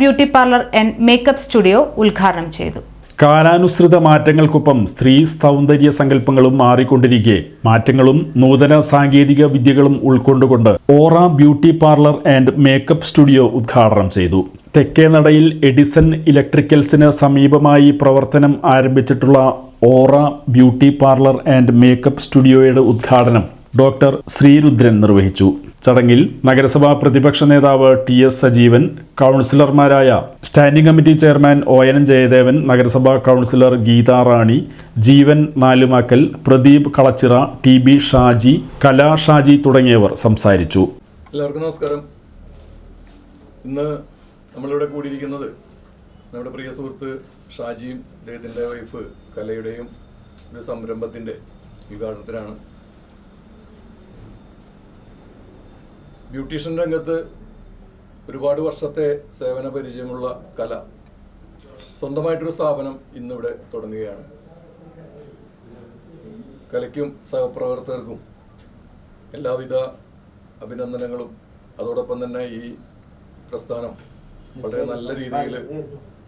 Beauty parlour and makeup studio ഉദ്ഘാടനം ചെയ്തു. കാലാനുസൃത മാറ്റങ്ങൾക്കൊപ്പം സ്ത്രീ സൗന്ദര്യ സങ്കല്പങ്ങളും മാറിക്കൊണ്ടിരിക്കെ. മാറ്റങ്ങളും നൂതന സാങ്കേതിക വിദ്യകളും ഉൾക്കൊണ്ടുകൊണ്ട് Aura beauty parlour and makeup studio ഉദ്ഘാടനം ചെയ്തു. തെക്കേനടയിൽ എഡിസൺ ഇലക്ട്രിക്കൽസിന് സമീപമായി പ്രവർത്തനം ആരംഭിച്ചിട്ടുള്ള Aura beauty parlour and makeup സ്റ്റുഡിയോയുടെ ഉദ്ഘാടനം ഡോക്ടർ ശ്രീരുദ്രൻ നിർവഹിച്ചു. ചടങ്ങിൽ നഗരസഭാ പ്രതിപക്ഷ നേതാവ് ടി എസ് സജീവൻ കൗൺസിലർമാരായ standing committee chairman O N Jayadevan നഗരസഭാ councillor Geetha Rani Jeevan Nalumakkal Pradeep Kalachira T B Shaji Kala Shaji തുടങ്ങിയവർ സംസാരിച്ചു. എല്ലാവർക്കും നമസ്കാരം. ഇന്ന് നമ്മളിവിടെ കൂടിയിരിക്കുന്നത് നമ്മുടെ പ്രിയ സുഹൃത്ത് ഷാജിയും അദ്ദേഹത്തിന്റെ വൈഫ് കലയുടെയും ഒരു സംരംഭത്തിന്റെ ഉദ്ഘാടനത്തിനാണ്. ബ്യൂട്ടീഷ്യൻ രംഗത്ത് ഒരുപാട് വർഷത്തെ സേവന പരിചയമുള്ള കല. സ്വന്തമായിട്ടൊരു സ്ഥാപനം ഇന്നിവിടെ തുടങ്ങുകയാണ്. കലയ്ക്കും സഹപ്രവർത്തകർക്കും എല്ലാവിധ അഭിനന്ദനങ്ങളും. അതോടൊപ്പം തന്നെ ഈ പ്രസ്ഥാനം വളരെ നല്ല രീതിയിൽ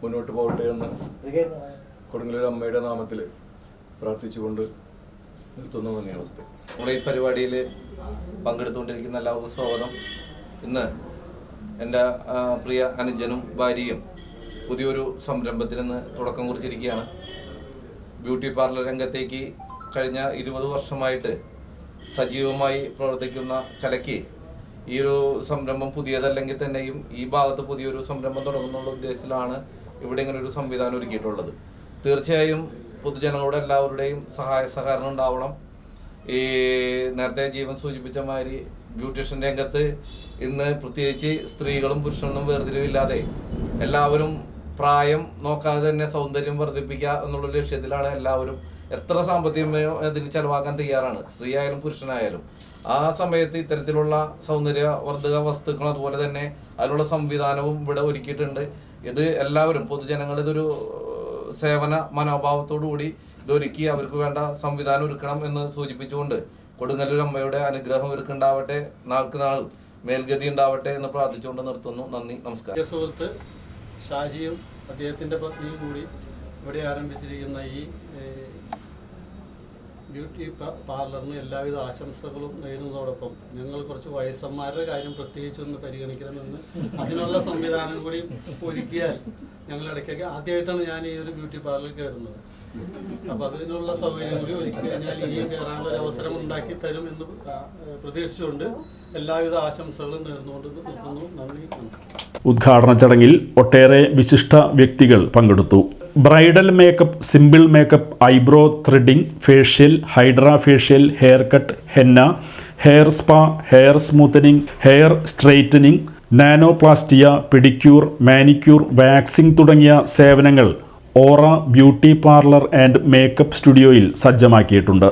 മുന്നോട്ട് പോകട്ടെ എന്ന് കൊടുങ്ങല്ലൂർ അമ്മയുടെ നാമത്തിൽ പ്രാർത്ഥിച്ചുകൊണ്ട് നിർത്തുന്നു നന്ദി അവസ്ഥ നമ്മുടെ ഈ പരിപാടിയിൽ പങ്കെടുത്തുകൊണ്ടിരിക്കുന്ന എല്ലാവർക്കും സ്വാഗതം. ഇന്ന് എന്റെ പ്രിയ അനുജനും ഭാര്യയും പുതിയൊരു സംരംഭത്തിനിന്ന് തുടക്കം കുറിച്ചിരിക്കുകയാണ്. ബ്യൂട്ടി പാർലർ രംഗത്തേക്ക് കഴിഞ്ഞ ഇരുപത് വർഷമായിട്ട് സജീവമായി പ്രവർത്തിക്കുന്ന കലയ്ക്ക് ഈ ഒരു സംരംഭം പുതിയതല്ലെങ്കിൽ തന്നെയും ഈ ഭാഗത്ത് പുതിയൊരു സംരംഭം തുടങ്ങുന്നുള്ള ഉദ്ദേശത്തിലാണ് ഇവിടെ ഇങ്ങനെ ഒരു സംവിധാനം ഒരുക്കിയിട്ടുള്ളത്. തീർച്ചയായും പൊതുജനങ്ങളുടെ എല്ലാവരുടെയും സഹായ സഹകരണം ഉണ്ടാവണം. ഈ നേരത്തെ ജീവൻ സൂചിപ്പിച്ച മാതിരി ബ്യൂട്ടീഷ്യൻ രംഗത്ത് ഇന്ന് പ്രത്യേകിച്ച് സ്ത്രീകളും പുരുഷനും വേർതിരിവില്ലാതെ എല്ലാവരും പ്രായം നോക്കാതെ തന്നെ സൗന്ദര്യം വർദ്ധിപ്പിക്കുക എന്നുള്ള ലക്ഷ്യത്തിലാണ് എല്ലാവരും എത്ര സാമ്പത്തികം അതിന് ചെലവാക്കാൻ തയ്യാറാണ്. സ്ത്രീ ആയാലും പുരുഷനായാലും. ആ സമയത്ത് ഇത്തരത്തിലുള്ള സൗന്ദര്യവർദ്ധക വസ്തുക്കൾ അതുപോലെ തന്നെ അതിനുള്ള സംവിധാനവും ഇവിടെ ഒരുക്കിയിട്ടുണ്ട്. ഇത് എല്ലാവരും പൊതുജനങ്ങൾ ഇതൊരു സേവന മനോഭാവത്തോടു കൂടി ഇതൊരുക്കി അവർക്ക് വേണ്ട സംവിധാനം ഒരുക്കണം എന്ന് സൂചിപ്പിച്ചുകൊണ്ട് കൊടുങ്ങല്ലൂർ അമ്മയുടെ അനുഗ്രഹം ഇവർക്കുണ്ടാവട്ടെ നാൾക്ക് നാൾ മേൽഗതി ഉണ്ടാവട്ടെ എന്ന് പ്രാർത്ഥിച്ചുകൊണ്ട് നിർത്തുന്നു. നന്ദി നമസ്കാരം. സുഹൃത്ത് ഷാജിയും അദ്ദേഹത്തിന്റെ പത്നിയും കൂടി ഇവിടെ ആരംഭിച്ചിരിക്കുന്ന ഈ ബ്യൂട്ടി പാർലറിന് എല്ലാവിധ ആശംസകളും നേരുന്നതോടൊപ്പം ഞങ്ങൾ കുറച്ച് വയസ്സന്മാരുടെ കാര്യം പ്രത്യേകിച്ച് ഒന്ന് പരിഗണിക്കണമെന്ന് അതിനുള്ള സംവിധാനം കൂടി ഒരുക്കിയാൽ ഞങ്ങൾ ഇടയ്ക്കൊക്കെ ആദ്യമായിട്ടാണ് ഞാൻ ഈ ഒരു ബ്യൂട്ടി പാർലറിൽ കയറുന്നത്. അപ്പം അതിനുള്ള സൗകര്യം കൂടി ഒരുക്കി കഴിഞ്ഞാൽ ഇനിയും കയറാനുള്ള അവസരം ഉണ്ടാക്കി തരും എന്ന് പ്രതീക്ഷിച്ചുകൊണ്ട് എല്ലാവിധ ആശംസകളും നേർന്നുകൊണ്ട് നിർത്തുന്നു. നന്ദി ഉദ്ഘാടന ചടങ്ങിൽ ഒട്ടേറെ വിശിഷ്ട വ്യക്തികൾ പങ്കെടുത്തു. Bridal makeup simple makeup eyebrow threading facial hydra facial hair cut henna hair spa hair smoothening hair straightening nanoplastia pedicure manicure waxing തുടങ്ങിയ സേവനങ്ങൾ Aura beauty parlour and makeup സ്റ്റുഡിയോയിൽ സജ്ജമാക്കിയിട്ടുണ്ട്.